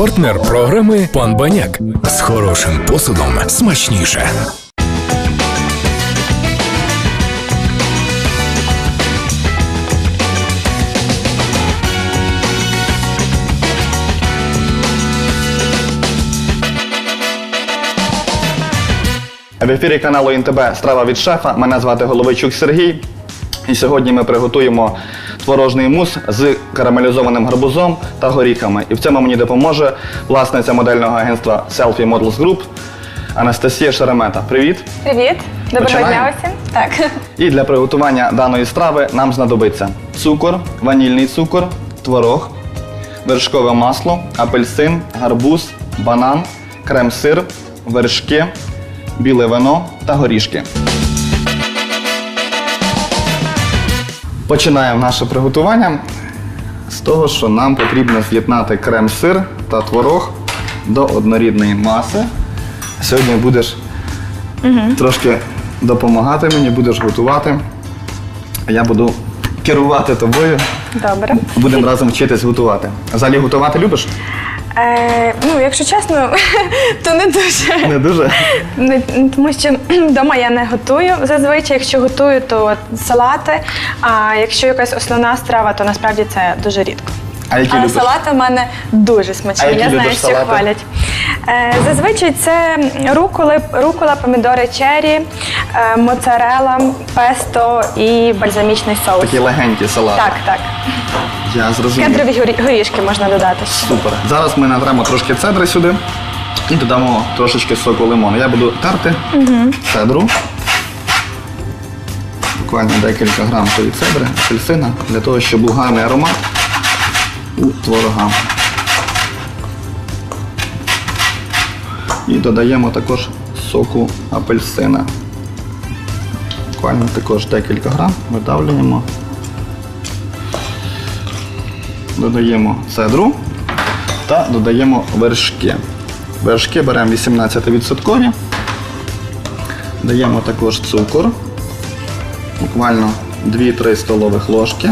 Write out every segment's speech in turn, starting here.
Партнер програми Пан Баняк. З хорошим посудом смачніше. В ефірі каналу ІНТБ Страва від шефа. Мене звати Головичук Сергій. І сьогодні ми приготуємо творожний мус з карамелізованим гарбузом та горіхами. І в цьому мені допоможе власниця модельного агентства Selfie Models Group Анастасія Шеремета. Привіт! Привіт, доброго Починаємо? дня усім. Так. І для приготування даної страви нам знадобиться цукор, ванільний цукор, творог, вершкове масло, апельсин, гарбуз, банан, крем-сир, вершки, біле вино та горішки. Починаємо наше приготування з того, що нам потрібно з'єднати крем-сир та творог до однорідної маси. Сьогодні будеш трошки допомагати мені, будеш готувати. Я буду керувати тобою. Добре. Будемо разом вчитись готувати. Взагалі готувати любиш? Е, ну, якщо чесно, то не дуже. Не дуже. Не- Тому що вдома я не готую. Зазвичай, якщо готую, то от салати. А якщо якась основна страва, то насправді це дуже рідко. А які Але любиш? салати в мене дуже смачні. А які я знаю, любиш що салати? хвалять. Е, зазвичай це руколи, рукола, помідори чері, е, моцарела, песто і бальзамічний соус. Такі легенькі салати. Так, так. Я зрозумів. Кедрові горі- горішки можна додати. ще. Супер. Зараз ми натремо трошки цедри сюди і додамо трошечки соку лимону. Я буду терти цедру. Буквально декілька грам тої цедри, апельсина, для того, щоб був гарний аромат у творога. І додаємо також соку апельсина. Буквально також декілька грам видавлюємо. Додаємо цедру та додаємо вершки. Вершки беремо 18%. Даємо також цукор, буквально 2-3 столових ложки.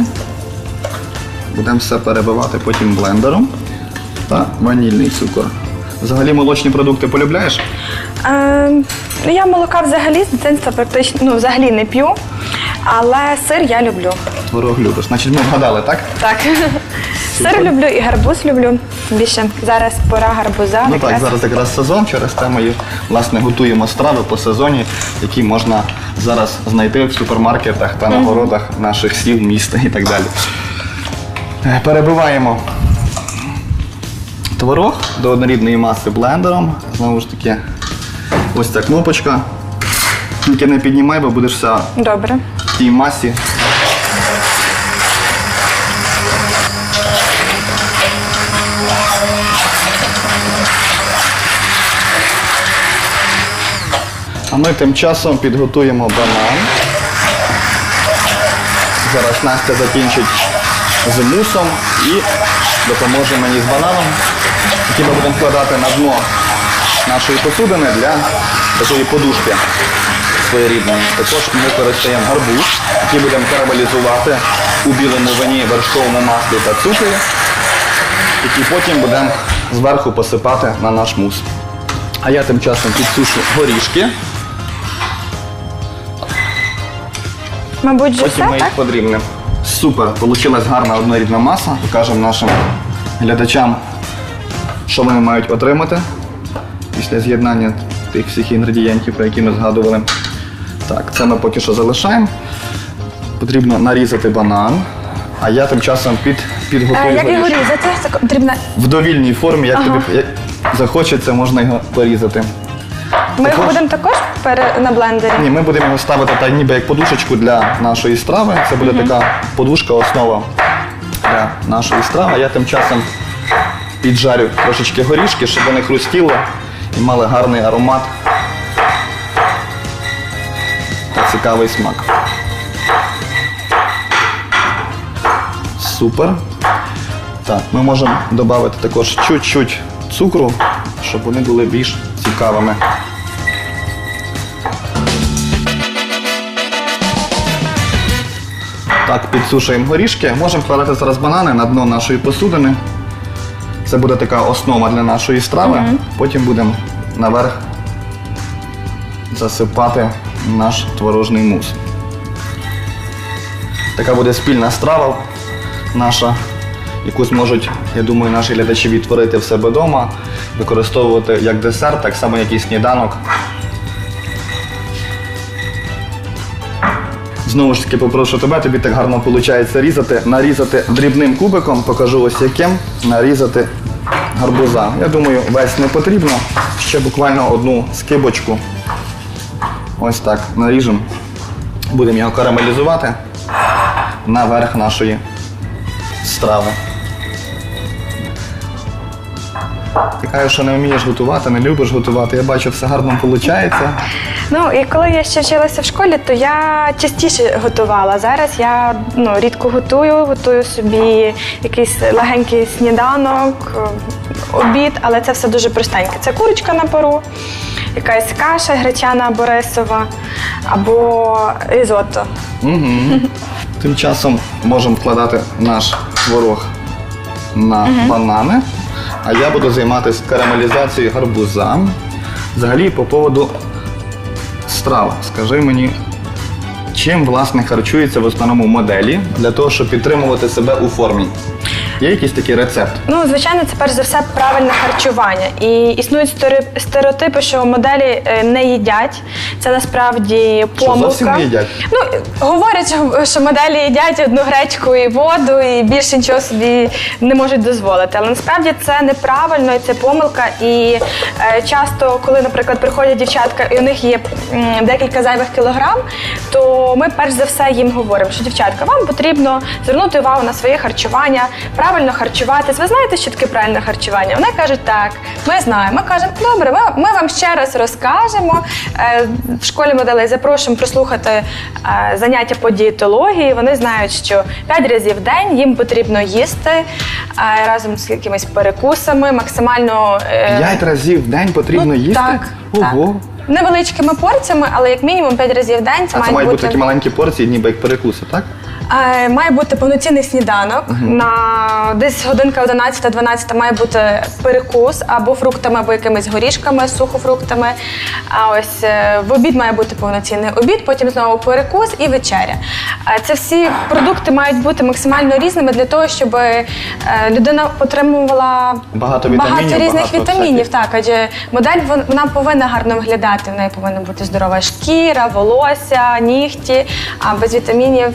Будемо все перебивати потім блендером та ванільний цукор. Взагалі молочні продукти полюбляєш? Е, ну, я молока взагалі з дитинства практично ну, взагалі не п'ю, але сир я люблю. Творог любиш. Значить, ми вгадали, так? Так. Сир люблю і гарбуз люблю. Більше зараз пора гарбуза. Ну так, якраз. зараз якраз сезон, через те ми власне готуємо страви по сезоні, які можна зараз знайти в супермаркетах та на городах наших сіл, міста і так далі. Е, Перебиваємо творог до однорідної маси блендером. Знову ж таки, ось ця кнопочка. Тільки не піднімай, бо будеш вся Добре. в тій масі. Ми тим часом підготуємо банан. Зараз Настя закінчить з мусом і допоможе мені з бананом, який ми будемо вкладати на дно нашої посудини для такої подушки своєрідної. Також ми використаємо гарбуз, який будемо карамелізувати у білому вині, вершковому маслі та цукрі, який потім будемо зверху посипати на наш мус. А я тим часом підсушу горішки, Мабуть, потім все, ми їх так? подрібнемо. Супер, Получилась гарна однорідна маса. Покажемо нашим глядачам, що вони мають отримати після з'єднання тих всіх інгредієнтів, про які ми згадували. Так, це ми поки що залишаємо. Потрібно нарізати банан, а я тим часом під, підготую Е, як його різати? Так, потрібно. в довільній формі, як Ага. тобі як захочеться, можна його порізати. Ми його Також- будемо також пере... на блендері. Ні, ми будемо його ставити так, ніби як подушечку для нашої страви. Це буде така подушка, основа для нашої страви. Я тим часом піджарю трошечки горішки, щоб вони хрустіли і мали гарний аромат та цікавий смак. Супер. Так, ми можемо додати також чуть-чуть цукру, щоб вони були більш цікавими. Так, підсушуємо горішки. Можемо вкладати зараз банани на дно нашої посудини. Це буде така основа для нашої страви. Потім будемо наверх засипати наш творожний мус. Така буде спільна страва наша, яку зможуть, я думаю, наші глядачі відтворити в себе вдома, використовувати як десерт, так само як і сніданок. Знову ж таки попрошу тебе, тобі так гарно виходить різати, нарізати дрібним кубиком, покажу ось яким, нарізати гарбуза. Я думаю, весь не потрібно. Ще буквально одну скибочку. Ось так наріжемо. Будемо його карамелізувати наверх нашої страви. Ти кажеш, що не вмієш готувати, не любиш готувати. Я бачу, все гарно виходить. Ну і коли я ще вчилася в школі, то я частіше готувала. Зараз я ну, рідко готую, готую собі якийсь легенький сніданок, обід, але це все дуже простеньке. Це курочка на пару, якась каша гречана або рисова, або різотто. Тим часом можемо вкладати наш творог на банани, а я буду займатися карамелізацією гарбуза. Взагалі, по поводу страв, скажи мені, чим власне харчуються в основному моделі для того, щоб підтримувати себе у формі? Є якийсь такий рецепт? Ну, звичайно, це перш за все правильне харчування. І існують стереотипи, що моделі е, не їдять. Це насправді Що, помилка. зовсім не їдять? Ну, говорять, що- що моделі їдять одну гречку і воду, і більше нічого собі не можуть дозволити. Але насправді це неправильно і це помилка. І е, часто, коли, наприклад, приходять дівчатка, і у них є м, декілька зайвих кілограм, то ми перш за все їм говоримо, що дівчатка, вам потрібно звернути увагу на своє харчування, правильно харчуватись. Ви знаєте, що таке правильне харчування? Вони кажуть, так, ми знаємо. Ми кажемо, добре, ми, ми вам ще раз розкажемо. Е, В школі моделей запрошуємо прослухати е, заняття по дієтології. Вони знають, що 5 разів в день їм потрібно їсти е, разом з якимись перекусами, максимально е, П'ять разів в день потрібно ну, їсти? Так, Ого! так. Невеличкими порціями, але як мінімум 5 разів в день це А це мають бути. такі маленькі порції, ніби як перекуси, так? Е, Має бути повноцінний сніданок. На десь годинка 11-12 має бути перекус або фруктами, або якимись горішками, сухофруктами. А ось е, в обід має бути повноцінний обід, потім знову перекус і вечеря. Е, Це всі продукти мають бути максимально різними для того, щоб е, людина отримувала Багато вітамінів, багато різних багато вітамінів. всяких. Так, адже модель вон- вона повинна гарно виглядати. В неї повинна бути здорова шкіра, волосся, нігті. А без вітамінів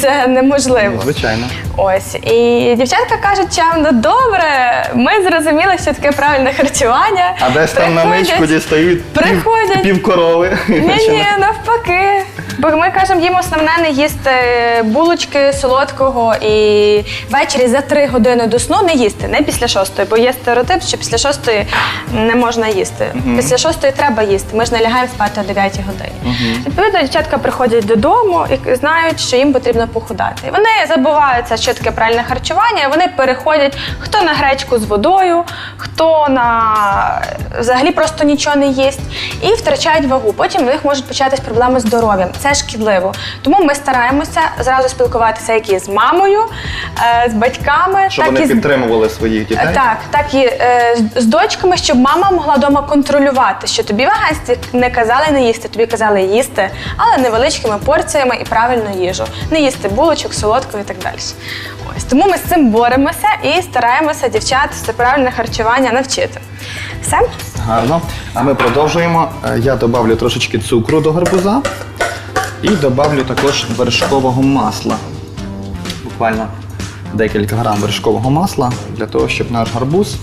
це неможливо. Звичайно. Ось і дівчатка кажуть, чам, ну добре, ми зрозуміли, що таке правильне харчування. А десь там на ничку дістають приходять. пів корови. Ні, ні, навпаки. Бо ми кажемо, їм основне не їсти булочки солодкого і ввечері за три години до сну не їсти, не після шостої, бо є стереотип, що після шостої не можна їсти. Після шостої треба їсти. Ми ж не лягаємо спати о 9 годині. Відповідно, дівчатка приходять додому і знають, що їм потрібно похудати. Вони забуваються, що таке правильне харчування, вони переходять хто на гречку з водою, хто на взагалі просто нічого не їсть і втрачають вагу. Потім у них можуть початись проблеми з здоров'ям. Це шкідливо. Тому ми стараємося зразу спілкуватися як і з мамою, е, з батьками, Щоб так вони і з підтримували своїх дітей. так, так і е, з- дочками, щоб мама могла вдома контролювати, що тобі ваганці не казали не їсти, тобі казали їсти, але невеличкими порціями і правильну їжу. Не їсти булочок, солодкого і так далі. Ось тому ми з цим боремося і стараємося дівчат це правильне харчування навчити. Все? Гарно. А ми продовжуємо. Е, Я добавлю трошечки цукру до гарбуза і добавлю також вершкового масла. Буквально декілька грам вершкового масла для того, щоб наш гарбуз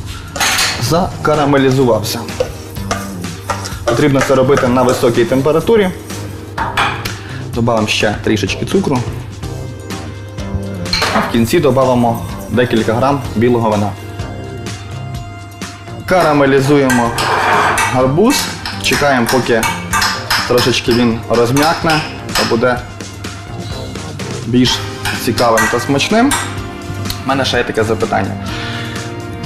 закарамелізувався. Потрібно це робити на високій температурі. Добавимо ще трішечки цукру. А в кінці додамо декілька грам білого вина. Карамелізуємо гарбуз, чекаємо, поки трошечки він розм'якне буде більш цікавим та смачним. У мене ще є таке запитання.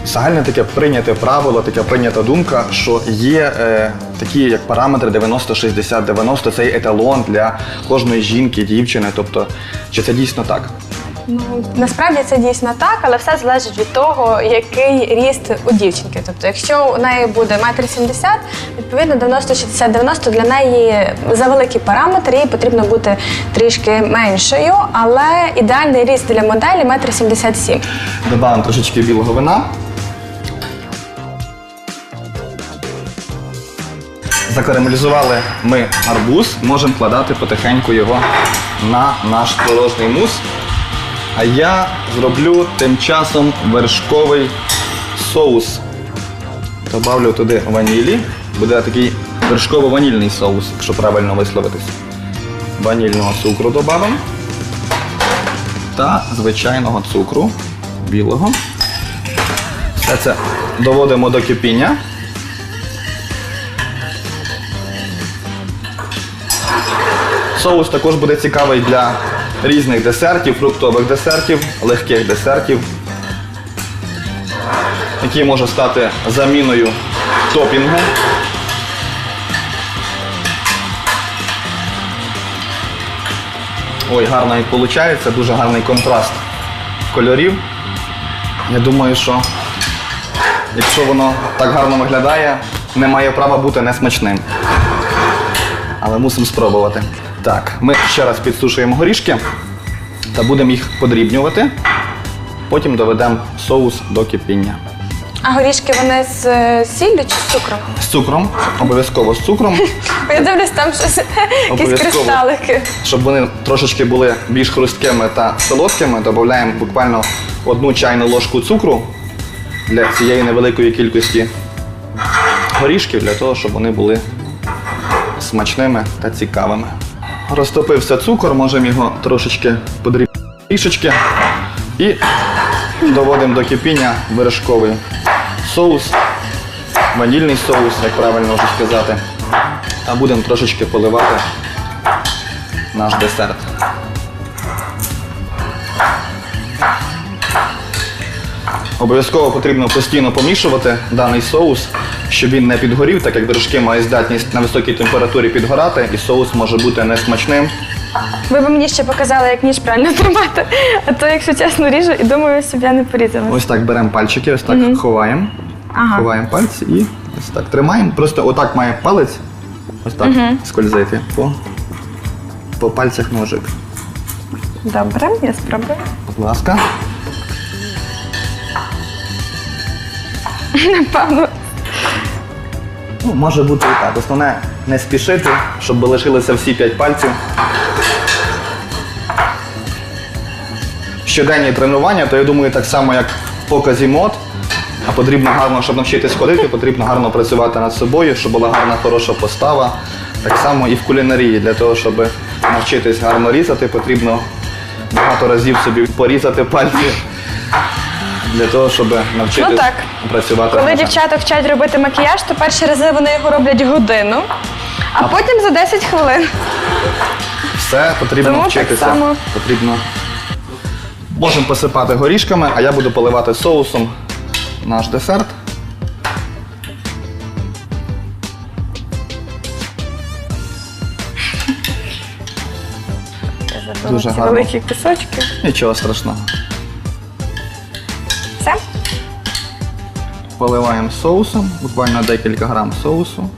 Загальне таке прийняте правило, така прийнята думка, що є е, такі як параметри 90-60-90, цей еталон для кожної жінки, дівчини. Тобто, чи це дійсно так? Ну насправді це дійсно так, але все залежить від того, який ріст у дівчинки. Тобто, якщо у неї буде метр сімдесят, відповідно 90-60-90 для неї за великий параметр, їй потрібно бути трішки меншою, але ідеальний ріст для моделі метр сімдесят сім. Добавимо трошечки білого вина. Закарамелізували ми арбуз, можемо вкладати потихеньку його на наш творожний мус. А я зроблю тим часом вершковий соус. Добавлю туди ванілі. Буде такий вершково-ванільний соус, якщо правильно висловитись. Ванільного цукру додамо. Та звичайного цукру білого. Все це доводимо до кипіння. Соус також буде цікавий для різних десертів, фруктових десертів, легких десертів, який може стати заміною топінгу. Ой, гарно як виходить, дуже гарний контраст кольорів. Я думаю, що якщо воно так гарно виглядає, не має права бути несмачним. Але мусимо спробувати. Так, ми ще раз підсушуємо горішки та будемо їх подрібнювати. Потім доведемо соус до кипіння. А горішки вони з е, сіллю чи з цукром? З цукром, обов'язково з цукром, Бо Я дивлюсь, там щось якісь Обов'язково. кристалики. щоб вони трошечки були більш хрусткими та солодкими, додаємо буквально одну чайну ложку цукру для цієї невеликої кількості горішків, для того, щоб вони були смачними та цікавими. Розтопився цукор, можемо його трошечки подрібнити трішечки і доводимо до кипіння вершковий соус, ванільний соус, як правильно вже сказати. А будемо трошечки поливати наш десерт. Обов'язково потрібно постійно помішувати даний соус, щоб він не підгорів, так як вершки мають здатність на високій температурі підгорати, і соус може бути несмачним. Ви б мені ще показали, як ніж правильно тримати. А то, якщо чесно, ріжу і думаю, щоб я не порізала. Ось так беремо пальчики, ось так ховаємо. Ага. Ховаємо пальці і ось так тримаємо. Просто отак має палець, ось так скользити по, по пальцях ножик. Добре, я спробую. Будь ласка. Напевно. Ну, може бути і так. Основне не спішити, щоб лишилися всі п'ять пальців. Щоденні тренування, то я думаю, так само, як в показі мод. А потрібно гарно, щоб навчитись ходити, потрібно гарно працювати над собою, щоб була гарна хороша постава. Так само і в кулінарії. Для того, щоб навчитись гарно різати, потрібно багато разів собі порізати пальці. Для того, щоб навчитись Ну так. Працювати. Коли дівчата вчать робити макіяж, то перші рази вони його роблять годину, а потім за 10 хвилин. Все потрібно Тому так вчитися. само. Потрібно. Можемо посипати горішками, а я буду поливати соусом наш десерт. Дуже Ці гарно. великі кусочки. Нічого страшного. Поливаємо соусом, буквально декілька грам соусу.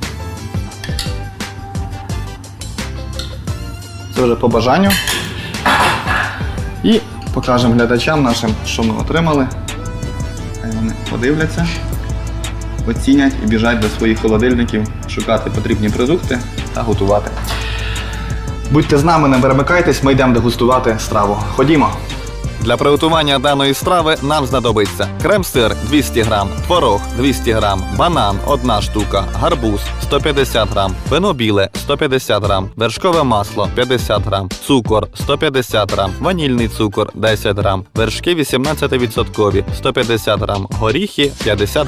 Це вже по бажанню. І покажемо глядачам нашим, що ми отримали. Хай вони подивляться, оцінять і біжать до своїх холодильників шукати потрібні продукти та готувати. Будьте з нами, не перемикайтесь, ми йдемо дегустувати страву. Ходімо! Для приготування даної страви нам знадобиться крем-сир 200 грам, творог 200 грам, банан 1 штука, гарбуз 150 грам, вино біле 150 грам, вершкове масло 50 грам, цукор 150 грам, ванільний цукор 10 грам, вершки 18% 150 грам, горіхи 50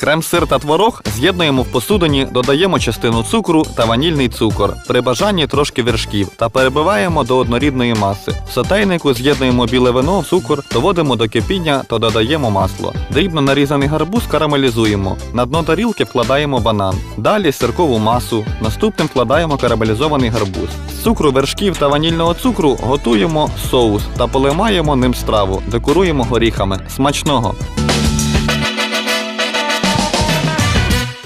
грам. Крем-сир та творог з'єднуємо в посудині, додаємо частину цукру та ванільний цукор. При бажанні трошки вершків та перебиваємо до однорідної маси. В сотейнику з'єднуємо біле вино, цукор, доводимо до кипіння та додаємо масло. Дрібно нарізаний гарбуз карамелізуємо. На дно тарілки вкладаємо банан. Далі сиркову масу. Наступним вкладаємо карамелізований гарбуз. З цукру, вершків та ванільного цукру готуємо соус та поливаємо ним страву. Декоруємо горіхами. Смачного!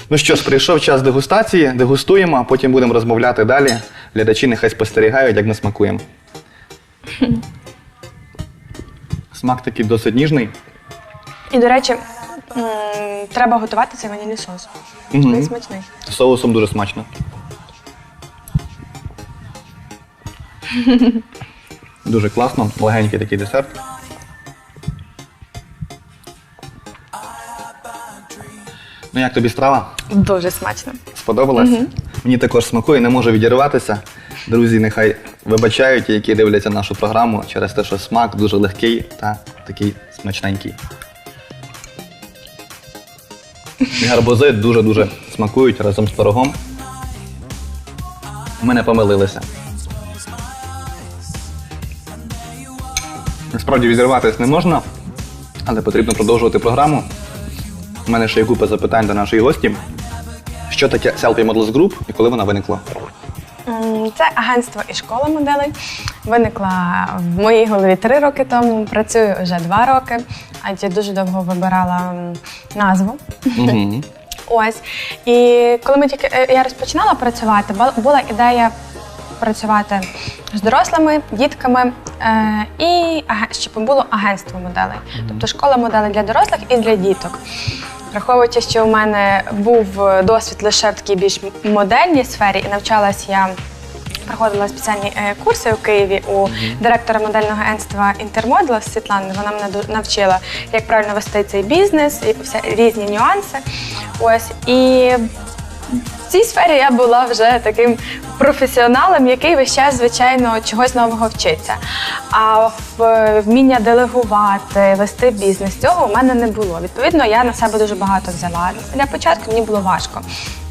Ну що ж, прийшов час дегустації, дегустуємо, а потім будемо розмовляти далі. Глядачі нехай спостерігають, як ми смакуємо. Смак такий досить ніжний. І, до речі, м, треба готувати цей ванільний соус. Мгм. Він смачний. З соусом дуже смачно. Дуже класно, легенький такий десерт. Ну як тобі страва? Дуже смачно. Сподобалась? Мені також смакує, не можу відірватися. Друзі, нехай вибачають, які дивляться нашу програму через те, що смак дуже легкий та такий смачненький. І гарбузи дуже-дуже смакують разом з пирогом. Ми не помилилися. Насправді відірватися не можна, але потрібно продовжувати програму. У мене ще є купа запитань до нашої гості. Що таке Selfie Models Group і коли вона виникла? Це агентство і школа моделей. Виникла в моїй голові три роки тому. Працюю вже два роки, адже дуже довго вибирала назву. Угу. Ось. І коли ми тільки е, я розпочинала працювати, бу- була ідея працювати з дорослими, дітками е, і щоб було агентство моделей. Тобто школа моделей для дорослих і для діток. Враховуючи, що у мене був досвід лише в такій більш модельній сфері, і навчалась я. Проходила спеціальні е, курси у Києві у директора модельного агентства Інтермодела Світлани. Вона мене навчила, як правильно вести цей бізнес, і вся різні нюанси. Ось і в цій сфері я була вже таким професіоналом, який весь час, звичайно, чогось нового вчиться. А вміння делегувати, вести бізнес цього у мене не було. Відповідно, я на себе дуже багато взяла. Для початку мені було важко.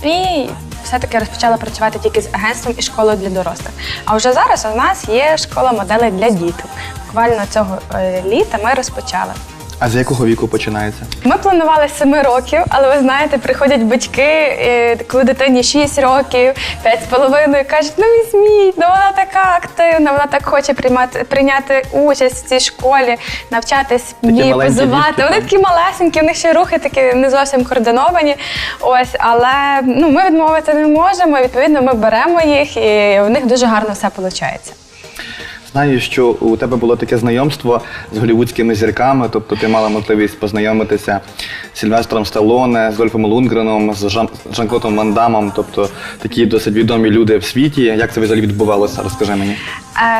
І все-таки розпочала працювати тільки з агентством і школою для дорослих. А вже зараз у нас є школа моделей для діток. Буквально цього е, літа ми розпочали. А з якого віку починається? Ми планували з 7 років, але ви знаєте, приходять батьки, е, коли дитині 6 років, 5,5, кажуть, ну візьміть, ну вона така активна, вона так хоче приймати, прийняти участь в цій школі, навчатись мені позувати. Вони такі малесенькі, у них ще рухи такі не зовсім координовані. Ось, але ну, ми відмовити не можемо. Відповідно, ми беремо їх, і у них дуже гарно все виходить. Знаю, що у тебе було таке знайомство з голівудськими зірками, тобто ти мала можливість познайомитися з Сільвестром Сталоне, з Дольфом Лунгреном, з Жан- Жан-Клодом Ван Дамом, тобто такі досить відомі люди в світі. Як це взагалі відбувалося? Розкажи мені.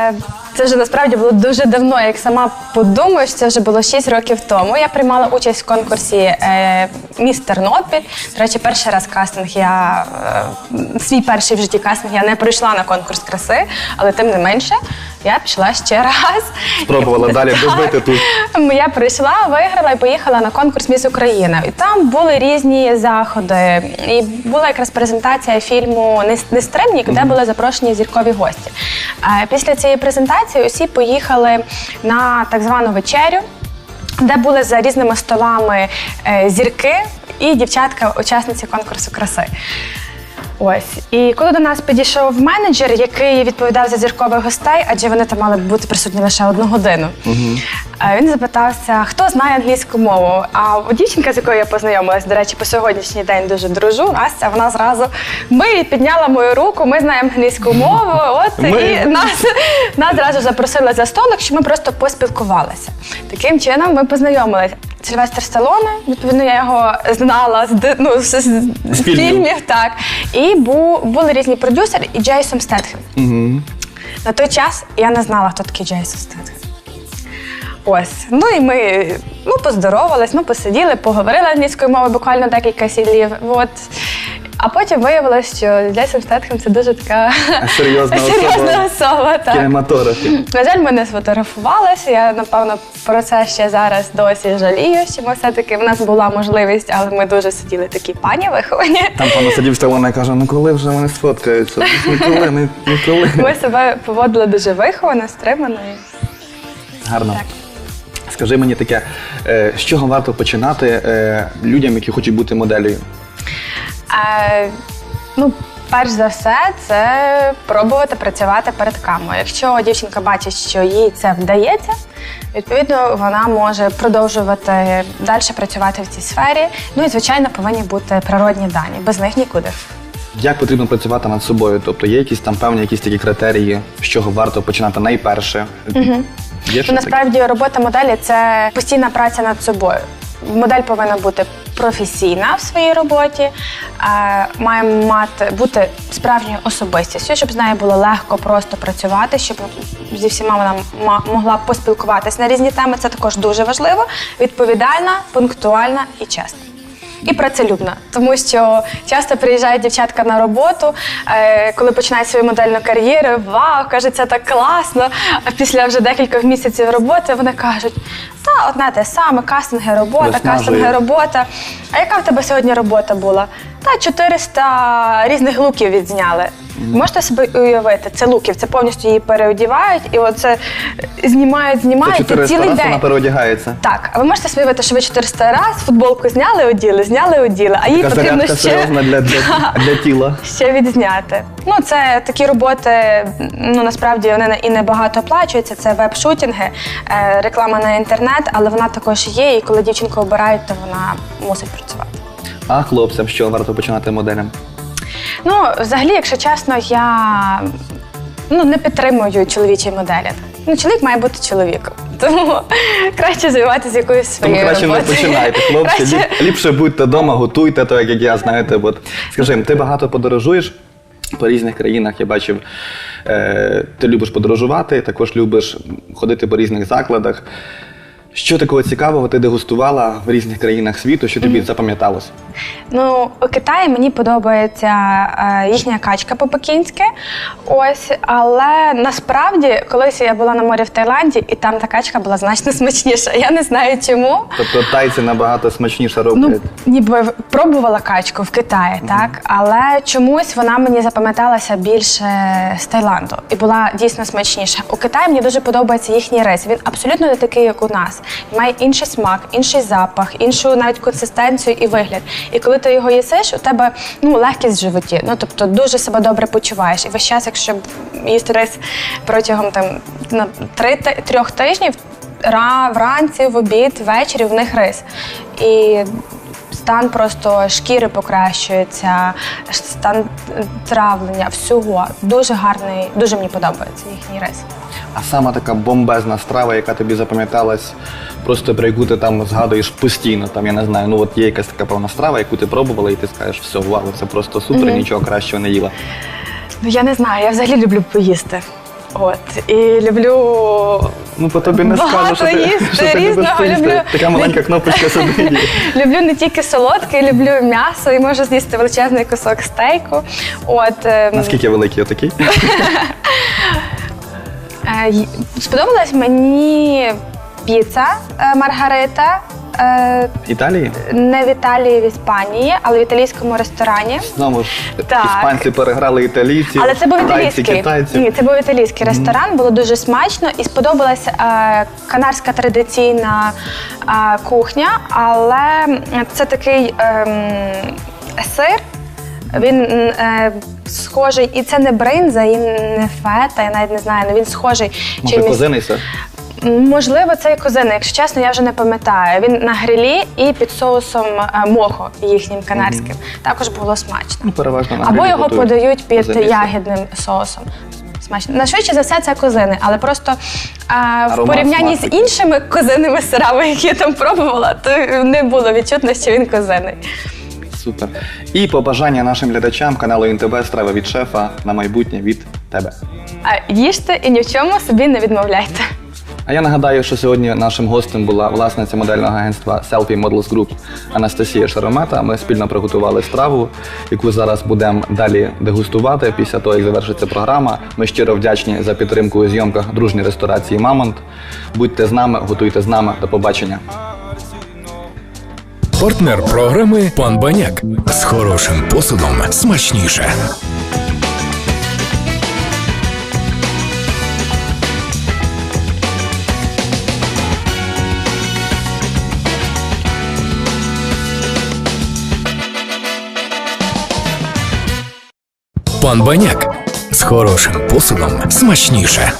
Е, Це вже насправді було дуже давно. Як сама подумаєш, це вже було 6 років тому. Я приймала участь в конкурсі е, Міс Тернопіль. До речі, перший раз кастинг я е, свій перший в житті кастинг я не пройшла на конкурс краси, але тим не менше я пішла ще раз. Спробувала далі Так. добити тут. Я прийшла, виграла і поїхала на конкурс Міс Україна. І там були різні заходи. І була якраз презентація фільму «Нес- Нестримник, де були запрошені зіркові гості. Е, Після цієї презентації усі поїхали на так звану вечерю. Де були за різними столами е, зірки і дівчатка, учасниці конкурсу краси. Ось і коли до нас підійшов менеджер, який відповідав за зіркових гостей, адже вони там мали бути присутні лише одну годину. Е, Він запитався, хто знає англійську мову. А дівчинка, з якою я познайомилась, до речі, по сьогоднішній день дуже дружу. Настя, вона зразу ми підняла мою руку, ми знаємо англійську мову. От Ми. і нас, нас зразу запросили за столик, що ми просто поспілкувалися. Таким чином ми познайомилися. Сильвестр Сталоне, відповідно, я його знала з, ну, з, з, з фільмів. фільмів, так. І бу, були різні продюсери, і Джейсон Стетхем. Угу. На той час я не знала, хто такий Джейсон Стетхем. Ось. Ну і ми ну, поздоровались, ну, посиділи, поговорили англійською мовою буквально декілька слів. От. А потім виявилось, що Джейсон Стетхем це дуже така Серйозна серйозна особа. особа. Так. Кінематографі. На жаль, ми не сфотографувалися. Я напевно про це ще зараз досі жалію. Що ми все-таки в нас була можливість, але ми дуже сиділи такі пані виховані. Там пана сидів Стеллана і каже, ну коли вже вони сфоткаються? Ніколи, ні- ніколи. Ми себе поводили дуже виховано, стримано. і- Гарно. Так. Скажи мені таке, е, з чого варто починати е, людям, які хочуть бути моделлю? Е, ну, перш за все, це пробувати працювати перед камерою. Якщо дівчинка бачить, що їй це вдається, відповідно вона може продовжувати далі працювати в цій сфері. Ну і звичайно повинні бути природні дані, без них нікуди. Як потрібно працювати над собою? Тобто є якісь там певні якісь такі критерії, з чого варто починати найперше? Є Ну, щось таке? насправді робота моделі це постійна праця над собою. Модель повинна бути професійна в своїй роботі, е, має мати бути справжньою особистістю, щоб з нею було легко просто працювати, щоб зі всіма вона могла поспілкуватись на різні теми. Це також дуже важливо. Відповідальна, пунктуальна і чесна. І працелюбна, тому що часто приїжджають дівчатка на роботу, е, коли починають свою модельну кар'єру. Вау, каже, це так класно. А після вже декількох місяців роботи вони кажуть: та одне те саме, кастинги робота, кастинги робота. А яка в тебе сьогодні робота була? Та 400 різних луків відзняли. Можете собі уявити, це луків, це повністю її переодівають, і оце знімають, Це знімають і 400 цілий день. вона переодягається. Так, а ви можете собі уявити, що ви 400 раз футболку зняли, оділи, зняли, оділи, а їй Така потрібно зарядка ще, серйозна для, для, для тіла. ще відзняти. Ну, це такі роботи, ну насправді вони і не багато оплачуються. Це веб-шутінги, е, реклама на інтернет, але вона також є. І коли дівчинку обирають, то вона мусить працювати. А хлопцям чого варто починати моделям? Ну, взагалі, якщо чесно, я ну, не підтримую чоловічий моделінг. Ну, чоловік має бути чоловіком. Тому краще займатися якоюсь Тому своєю краще не починайте, хлопці. Краще- Ліпше будьте вдома, готуйте, то як я, знаєте. От. Скажи, ти багато подорожуєш по різних країнах. Я бачив, е, ти любиш подорожувати, також любиш ходити по різних закладах. Що такого цікавого ти дегустувала в різних країнах світу, що тобі запам'яталось? Ну, у Китаї мені подобається е, їхня качка по-пекінськи. Ось, але насправді, колись я була на морі в Таїланді, і там та качка була значно смачніша. Я не знаю чому. Тобто тайці набагато смачніше роблять. Ну, ніби пробувала качку в Китаї, так але чомусь вона мені запам'яталася більше з Таїланду і була дійсно смачніша. У Китаї мені дуже подобається їхній рис. Він абсолютно не такий, як у нас. Має інший смак, інший запах, іншу навіть консистенцію і вигляд. І коли ти його їсиш, у тебе ну легкість в животі. Ну тобто дуже себе добре почуваєш. І весь час, якщо їсти рис протягом там на три трьох тижнів. Ра, вранці, в обід, ввечері в них рис. І стан просто шкіри покращується, стан е, травлення, всього. Дуже гарний, дуже мені подобається їхній рис. А сама така бомбезна страва, яка тобі запам'яталась, просто про яку ти там згадуєш постійно. Там я не знаю, ну от є якась така певна страва, яку ти пробувала, і ти скажеш, все, вау, це просто супер, нічого кращого не їла. Ну я не знаю, я взагалі люблю поїсти. От і люблю Ну по тобі не скажу, що ти, їсти, що ти різного люблю. Така маленька кнопочка сидить. люблю не тільки солодке, люблю м'ясо і можу з'їсти величезний кусок стейку. От ем, Наскільки великий отакий? Е, Сподобалась мені піца е, Маргарита. Е, Італії? Не в Італії, в Іспанії, але в італійському ресторані. Знову ж Так. іспанці переграли італійців, Але це був тайці, італійський. китайців. Ні, це був італійський ресторан, було дуже смачно і сподобалась е, канарська традиційна е, кухня, але це такий ем, сир. Він м, е, схожий, і це не бринза, і не фета, я навіть не знаю, але він схожий Може, чимось. козиний сир? Можливо, це і козини. Якщо чесно, я вже не пам'ятаю. Він на грилі і під соусом е, мохо їхнім канарським. Також було смачно. Ну, переважно на Або грилі його готують подають під козиний сир. ягідним соусом. Смачно. На швидше за все, це козини, але просто а, в Аромат, порівнянні смак з іншими козиними сирами, які я там пробувала, то не було відчутно, що він козиний. Супер. І побажання нашим глядачам каналу НТВ страва від шефа на майбутнє від тебе. А їжте і ні в чому собі не відмовляйте. А я нагадаю, що сьогодні нашим гостем була власниця модельного агентства Selfie Models Group Анастасія Шаромета. Ми спільно приготували страву, яку зараз будемо далі дегустувати після того, як завершиться програма. Ми щиро вдячні за підтримку у зйомках дружньої ресторації Мамонт. Будьте з нами, готуйте з нами. До побачення. Партнер програми Пан Баняк. З хорошим посудом смачніше. Пан Баняк. З хорошим посудом смачніше.